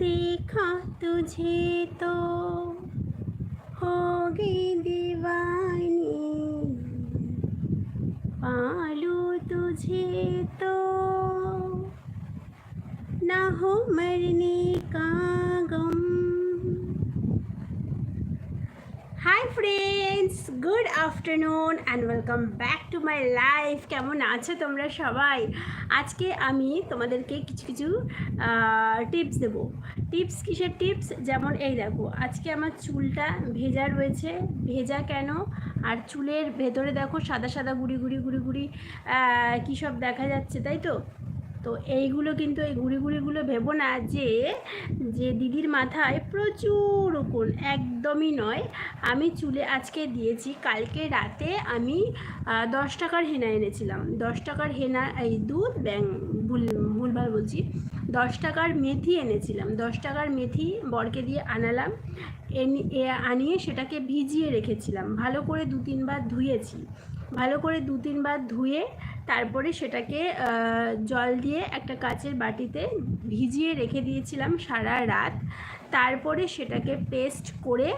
देखा तुझे तो हो गई दीवानी पालू तुझे तो ना हो मरने का hi friends good afternoon and welcome back to my life কেমন আছো তোমরা সবাই? আজকে আমি তোমাদেরকে কিছু কিছু টিপস দেব। টিপস কিসের টিপস যেমন এই দেখো, আজকে আমার চুলটা ভেজা রয়েছে। ভেজা কেন? আর চুলের ভেতরে দেখো সাদা সাদা, গুড়ি গুড়ি গুড়ি গুড়ি কী সব দেখা যাচ্ছে, তাই তো? তো এইগুলো কিন্তু এই ঘুড়ি ঘুড়িগুলো ভেবো না যে যে দিদির মাথায় প্রচুর উকুন, একদমই নয়। আমি চুলে আজকে দিয়েছি, কালকে রাতে আমি দশ টাকার হেনা এনেছিলাম। দশ টাকার হেনা, এই দুধ, ব্যাং, ভুল, ভুলভাল বলছি। দশ টাকার মেথি এনেছিলাম। দশ টাকার মেথি বরকে দিয়ে আনালাম। আনিয়ে সেটাকে ভিজিয়ে রেখেছিলাম। ভালো করে দু তিনবার ধুয়েছি। ভালো করে দু তিনবার ধুয়ে তারপরে সেটাকে জল দিয়ে একটা কাচের বাটিতে ভিজিয়ে রেখে দিয়েছিলাম সারা রাত। তারপরে সেটাকে পেস্ট করে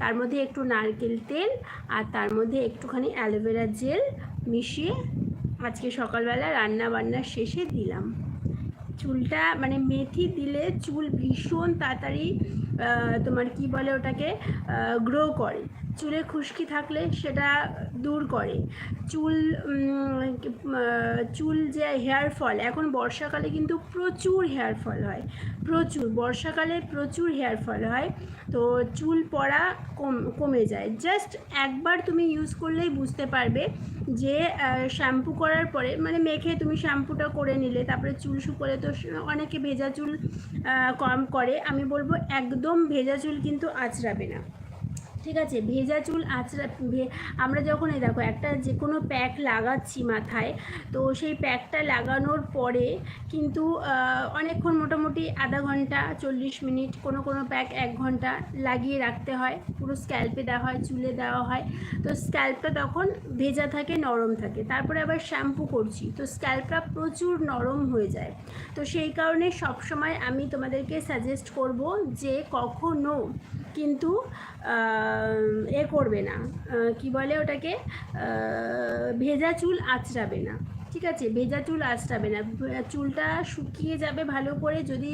তার মধ্যে একটু নারকেল তেল আর তার মধ্যে একটুখানি অ্যালোভেরা জেল মিশিয়ে আজকে সকালবেলা রান্না বান্নার শেষে দিলাম। চুলটা মানে মেথি দিলে চুল ভীষণ তাড়াতাড়ি তোমার কি বলে ওটাকে গ্রো করে। চুলে খুশকি থাকলে সেটা দূর করে। চুল চুল যে হেয়ার ফল এখন বর্ষাকালে কিন্তু প্রচুর হেয়ার ফল হয়। প্রচুর, বর্ষাকালে প্রচুর হেয়ার ফল হয়। তো চুল পড়া কম, কমে যায়। জাস্ট একবার তুমি ইউজ করলেই বুঝতে পারবে যে শ্যাম্পু করার পরে মানে মেখে তুমি শ্যাম্পুটা করে নিলে, তারপরে চুল শুকোলে তো অনেকে ভেজা চুল কম করে। আমি বলব একদম ভেজা চুল কিন্তু আঁচড়াবে না। ঠিক আছে? ভেজা চুল আঁচড়া আমরা যখন এই দেখো একটা যে কোনো প্যাক লাগাচ্ছি মাথায়, তো সেই প্যাকটা লাগানোর পরে কিন্তু অনেকক্ষণ মোটামুটি আধা ঘণ্টা, চল্লিশ মিনিট কোনো কোনো প্যাক এক ঘণ্টা লাগিয়ে রাখতে হয়। পুরো স্ক্যাল্পে দেওয়া হয়, চুলে দেওয়া হয়। তো স্ক্যাল্পটা তখন ভেজা থাকে, নরম থাকে। তারপরে আবার শ্যাম্পু করছি। তো স্ক্যাল্পটা প্রচুর নরম হয়ে যায়। তো সেই কারণে সবসময় আমি তোমাদেরকে সাজেস্ট করব যে কখনো কিন্তু এ করবে না। কি বলে ওটাকে? ভেজা চুল আঁচড়াবে না। ঠিক আছে? ভেজা চুল আঁচড়াবে না। চুলটা শুকিয়ে যাবে ভালো করে যদি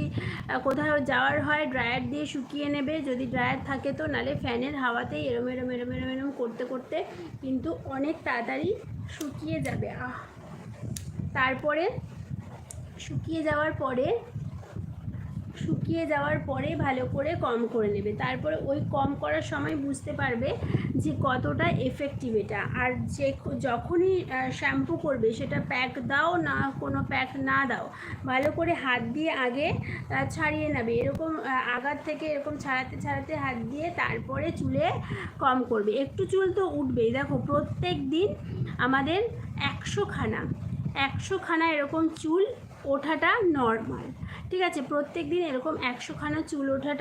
কোথাও যাওয়ার হয়, ড্রায়ার দিয়ে শুকিয়ে নেবে। যদি ড্রায়ার থাকে তো, নালে ফ্যানের হাওয়াতেই এরম এরম এরম এরম এরম করতে করতে কিন্তু অনেক তাড়াতাড়ি শুকিয়ে যাবে। তারপরে, শুকিয়ে যাওয়ার পরে শুকিয়ে যাওয়ার পরে ভালো করে কম করে নেবে। তারপরে ওই কম করার সময় বুঝতে পারবে যে কতটা এফেক্টিভ এটা। আর যে যখনই শ্যাম্পু করবে সেটা প্যাক দাও না, কোনো প্যাক না দাও। ভালো করে হাত দিয়ে আগে ছাড়িয়ে নেবে। এরকম আগার থেকে এরকম ছাড়াতে ছাড়াতে হাত দিয়ে তারপরে চুলে কম করবে। একটু চুল তো উঠবেই। দেখো প্রত্যেক দিন আমাদের একশো খানা, একশো এরকম চুল ওঠাটা নর্মাল ঠিক আছে প্রত্যেক দিন এরকম একশো খানা চুল ওঠাটা